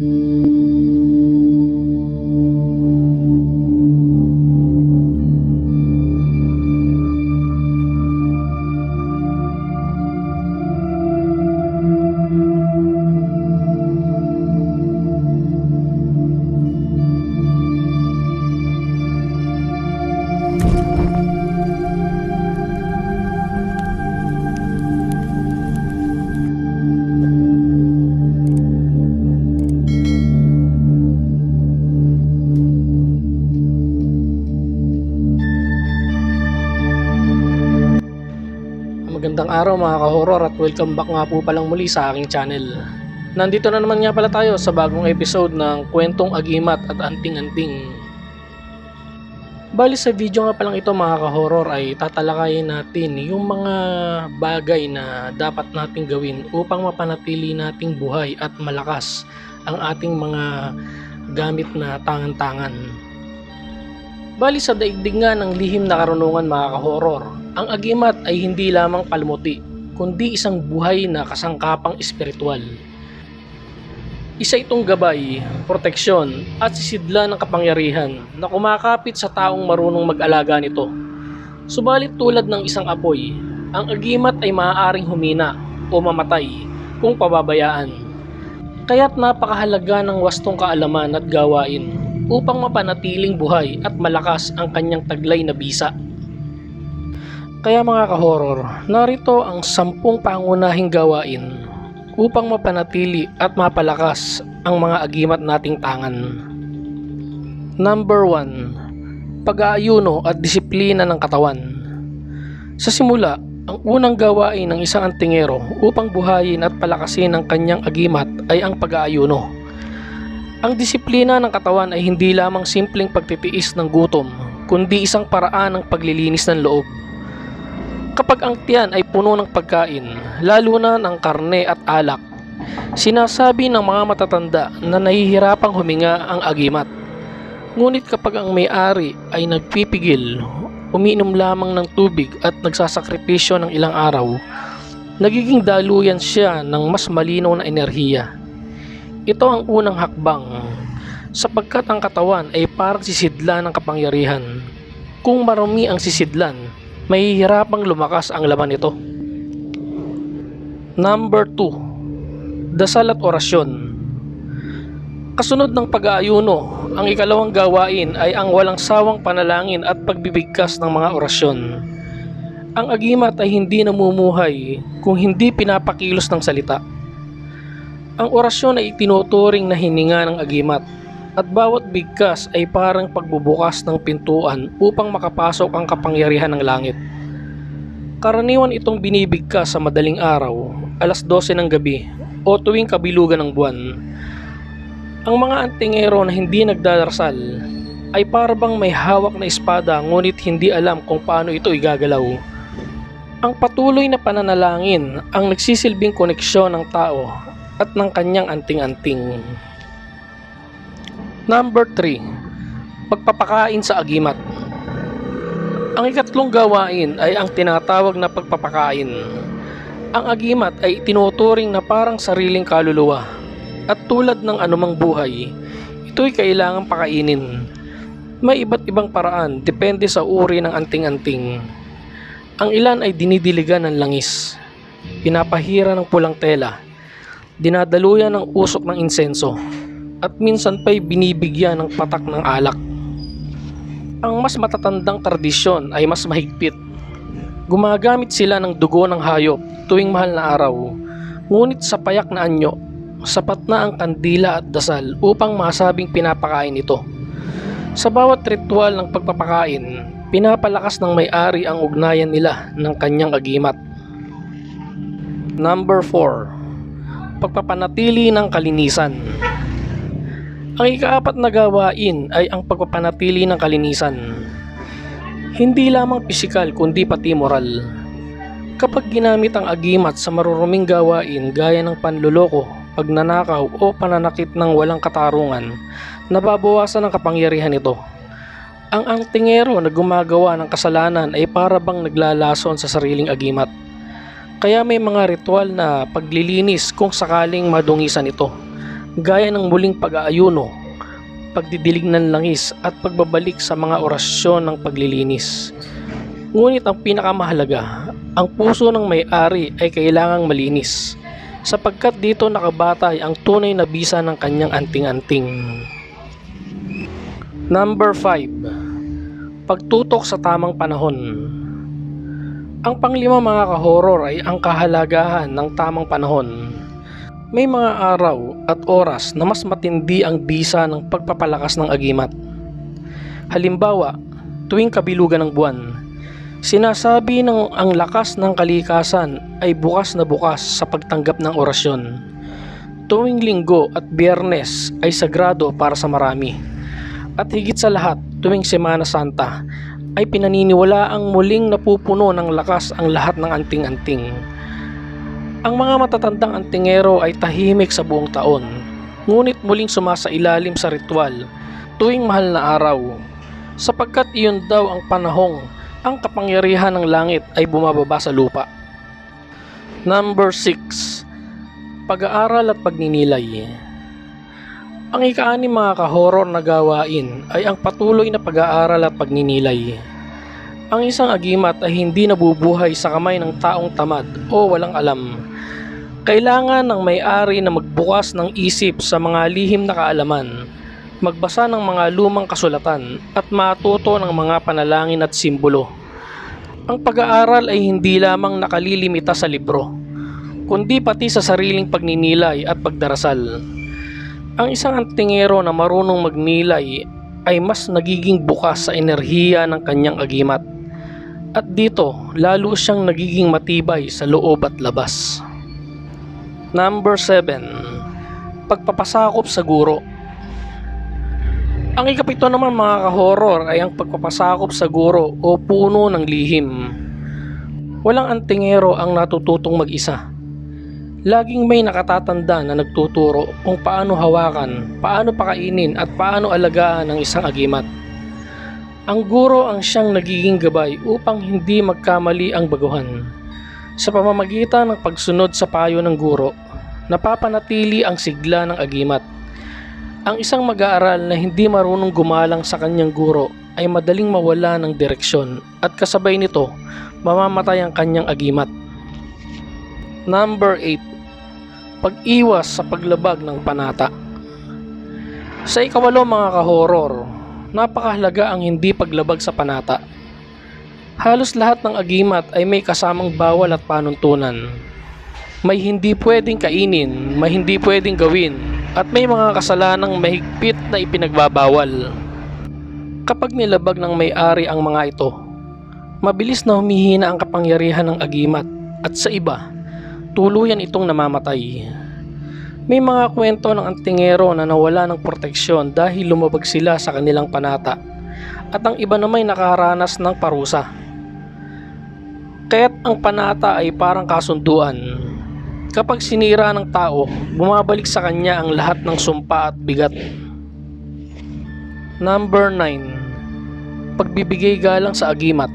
Mm-hmm. Mga ka-horror at welcome back nga po palang muli sa aking channel. Nandito na naman nga pala tayo sa bagong episode ng Kwentong Agimat at Anting-Anting. Bali sa video nga palang ito mga ka-horror ay tatalakayin natin yung mga bagay na dapat nating gawin upang mapanatili nating buhay at malakas ang ating mga gamit na tangan-tangan. Bali sa daigdig nga ng lihim na karunungan mga ka-horror, ang agimat ay hindi lamang palmuti, kundi isang buhay na kasangkapang espiritual. Isa itong gabay, proteksyon at sisidla ng kapangyarihan na kumakapit sa taong marunong mag-alaga nito. Subalit tulad ng isang apoy, ang agimat ay maaaring humina o mamatay kung pababayaan. Kaya't napakahalaga ng wastong kaalaman at gawain upang mapanatiling buhay at malakas ang kanyang taglay na bisa. Kaya mga ka-horror, narito ang sampung pangunahing gawain upang mapanatili at mapalakas ang mga agimat nating tangan. Number 1. Pag-aayuno at disiplina ng katawan. Sa simula, ang unang gawain ng isang antingero upang buhayin at palakasin ang kanyang agimat ay ang pag-aayuno. Ang disiplina ng katawan ay hindi lamang simpleng pagtitiis ng gutom, kundi isang paraan ng paglilinis ng loob. Kapag ang tiyan ay puno ng pagkain, lalo na ng karne at alak, sinasabi ng mga matatanda na nahihirapang huminga ang agimat. Ngunit kapag ang may-ari ay nagpipigil, umiinom lamang ng tubig at nagsasakripisyo ng ilang araw, nagiging daluyan siya ng mas malinaw na enerhiya. Ito ang unang hakbang sapagkat ang katawan ay parang sisidlan ng kapangyarihan. Kung marumi ang sisidlan, mahihirapang lumakas ang laman nito. Number 2. Dasal at orasyon. Kasunod ng pag-aayuno, ang ikalawang gawain ay ang walang sawang panalangin at pagbibigkas ng mga orasyon. Ang agimat ay hindi namumuhay kung hindi pinapakilos ng salita. Ang orasyon ay itinuturing na hininga ng agimat at bawat bigkas ay parang pagbubukas ng pintuan upang makapasok ang kapangyarihan ng langit. Karaniwan itong binibigkas sa madaling araw, alas 12 ng gabi o tuwing kabilugan ng buwan. Ang mga antingero na hindi nagdarasal ay parabang may hawak na espada ngunit hindi alam kung paano ito igagalaw. Ang patuloy na pananalangin ang nagsisilbing koneksyon ng tao at ng kanyang anting-anting. Number 3. Pagpapakain sa agimat. Ang ikatlong gawain ay ang tinatawag na pagpapakain. Ang agimat ay tinuturing na parang sariling kaluluwa at tulad ng anumang buhay, ito'y kailangang pakainin. May iba't ibang paraan depende sa uri ng anting-anting. Ang ilan ay dinidiligan ng langis, pinapahira ng pulang tela, dinadaluyan ng usok ng insenso, at minsan pa'y binibigyan ng patak ng alak. Ang mas matatandang tradisyon ay mas mahigpit. Gumagamit sila ng dugo ng hayop tuwing mahal na araw, ngunit sa payak na anyo, sapat na ang kandila at dasal upang masabing pinapakain ito. Sa bawat ritual ng pagpapakain, pinapalakas ng may-ari ang ugnayan nila ng kanyang agimat. Number 4. Pagpapanatili ng kalinisan. Ang ikaapat na gawain ay ang pagpapanatili ng kalinisan. Hindi lamang pisikal kundi pati moral. Kapag ginamit ang agimat sa maruruming gawain gaya ng panluloko, pagnanakaw o pananakit ng walang katarungan, nababawasan ang kapangyarihan nito. Ang angtingero na gumagawa ng kasalanan ay para bang naglalason sa sariling agimat. Kaya may mga ritual na paglilinis kung sakaling madungisan ito gaya ng muling pag-aayuno, pagdidilig ng langis at pagbabalik sa mga orasyon ng paglilinis. Ngunit ang pinakamahalaga, ang puso ng may-ari ay kailangang malinis sapagkat dito nakabatay ang tunay na bisa ng kanyang anting-anting. Number 5. Pagtutok sa tamang panahon. Ang panglima mga kahoror ay ang kahalagahan ng tamang panahon. May mga araw at oras na mas matindi ang bisa ng pagpapalakas ng agimat. Halimbawa, tuwing kabilugan ng buwan, sinasabi ng ang lakas ng kalikasan ay bukas na bukas sa pagtanggap ng orasyon. Tuwing linggo at biyernes ay sagrado para sa marami. At higit sa lahat, tuwing Semana Santa ay pinaniniwala ang muling napupuno ng lakas ang lahat ng anting-anting. Ang mga matatandang antingero ay tahimik sa buong taon, ngunit muling sumasailalim sa ritual tuwing mahal na araw, sapagkat iyon daw ang panahong ang kapangyarihan ng langit ay bumababa sa lupa. Number 6. Pag-aaral at pagninilay. Ang ika mga kahoror na gawain ay ang patuloy na pag-aaral at pagninilay. Ang isang agimat ay hindi nabubuhay sa kamay ng taong tamad o walang alam kailangan ng may-ari na magbukas ng isip sa mga lihim na kaalaman, magbasa ng mga lumang kasulatan at matuto ng mga panalangin at simbolo. Ang pag-aaral ay hindi lamang nakalilimita sa libro, kundi pati sa sariling pagninilay at pagdarasal. Ang isang antingero na marunong magnilay ay mas nagiging bukas sa enerhiya ng kanyang agimat. At dito, lalo siyang nagiging matibay sa loob at labas. Number 7. Pagpapasakop sa guro. Ang ikapito naman mga kahoror ay ang pagpapasakop sa guro o puno ng lihim. Walang antingero ang natututong mag-isa. Laging may nakatatanda na nagtuturo kung paano hawakan, paano pakainin at paano alagaan ng isang agimat. Ang guro ang siyang nagiging gabay upang hindi magkamali ang baguhan. Sa pamamagitan ng pagsunod sa payo ng guro, napapanatili ang sigla ng agimat. Ang isang mag-aaral na hindi marunong gumalang sa kanyang guro ay madaling mawala ng direksyon at kasabay nito, mamamatay ang kanyang agimat. Number 8. Pag-iwas sa paglabag ng panata. Sa ikawalo mga kahoror, napakahalaga ang hindi paglabag sa panata Halos lahat ng agimat ay may kasamang bawal at panuntunan. May hindi pwedeng kainin, may hindi pwedeng gawin, at may mga kasalanang mahigpit na ipinagbabawal. Kapag nilabag ng may-ari ang mga ito, mabilis na humihina ang kapangyarihan ng agimat at sa iba, tuluyan itong namamatay. May mga kwento ng antingero na nawala ng proteksyon dahil lumabag sila sa kanilang panata at ang iba naman nakaranas ng parusa. Kaya't ang panata ay parang kasunduan. Kapag sinira ng tao, bumabalik sa kanya ang lahat ng sumpa at bigat. Number 9. Pagbibigay galang sa agimat.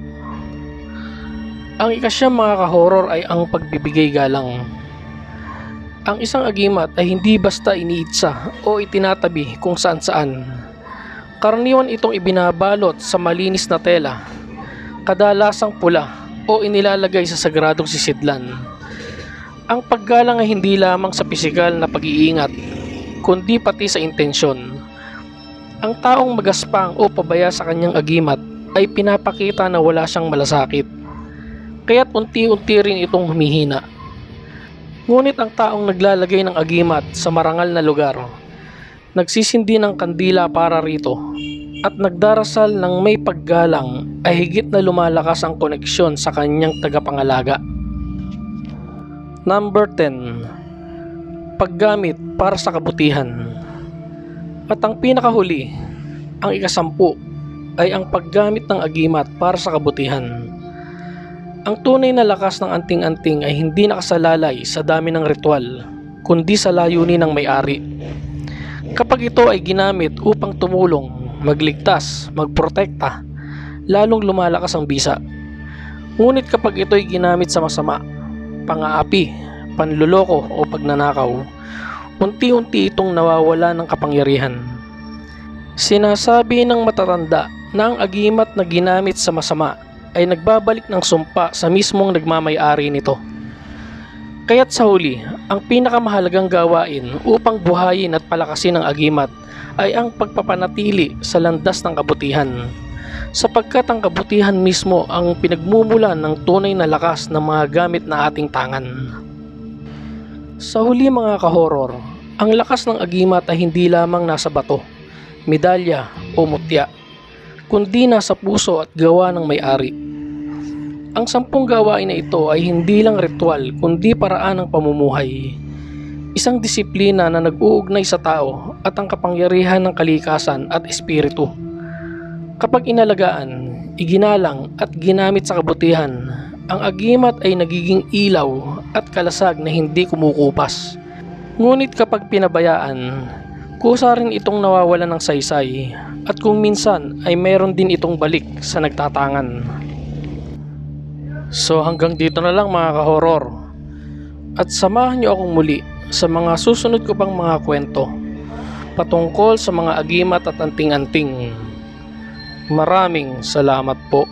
Ang ikasyam mga kahoror ay ang pagbibigay galang. Ang isang agimat ay hindi basta iniitsa o itinatabi kung saan saan. Karaniwan itong ibinabalot sa malinis na tela, kadalasang pula o inilalagay sa sagradong sisidlan. Ang paggalang ay hindi lamang sa pisikal na pag-iingat, kundi pati sa intensyon. Ang taong magaspang o pabaya sa kanyang agimat ay pinapakita na wala siyang malasakit. Kaya't unti-unti rin itong humihina. Ngunit ang taong naglalagay ng agimat sa marangal na lugar, nagsisindi ng kandila para rito at nagdarasal ng may paggalang ay higit na lumalakas ang koneksyon sa kanyang tagapangalaga. Number 10. Paggamit para sa kabutihan. At ang pinakahuli, ang ikasampu, ay ang paggamit ng agimat para sa kabutihan. Ang tunay na lakas ng anting-anting ay hindi nakasalalay sa dami ng ritual, kundi sa layunin ng may-ari. Kapag ito ay ginamit upang tumulong magligtas, magprotekta, lalong lumalakas ang bisa. Ngunit kapag ito'y ginamit sa masama, pangaapi, panluloko o pagnanakaw, unti-unti itong nawawala ng kapangyarihan. Sinasabi ng matatanda na ang agimat na ginamit sa masama ay nagbabalik ng sumpa sa mismong nagmamay-ari nito. Kaya't sa huli, ang pinakamahalagang gawain upang buhayin at palakasin ang agimat ay ang pagpapanatili sa landas ng kabutihan. Sapagkat ang kabutihan mismo ang pinagmumulan ng tunay na lakas ng mga gamit na ating tangan. Sa huli mga kahoror, ang lakas ng agimat ay hindi lamang nasa bato, medalya o mutya, kundi nasa puso at gawa ng may-ari. Ang sampung gawain na ito ay hindi lang ritual kundi paraan ng pamumuhay. Isang disiplina na nag-uugnay sa tao at ang kapangyarihan ng kalikasan at espiritu. Kapag inalagaan, iginalang at ginamit sa kabutihan, ang agimat ay nagiging ilaw at kalasag na hindi kumukupas. Ngunit kapag pinabayaan, kusa rin itong nawawalan ng saysay at kung minsan ay mayroon din itong balik sa nagtatangan. So hanggang dito na lang mga kahoror. At samahan niyo akong muli sa mga susunod ko pang mga kwento patungkol sa mga agimat at anting-anting. Maraming salamat po.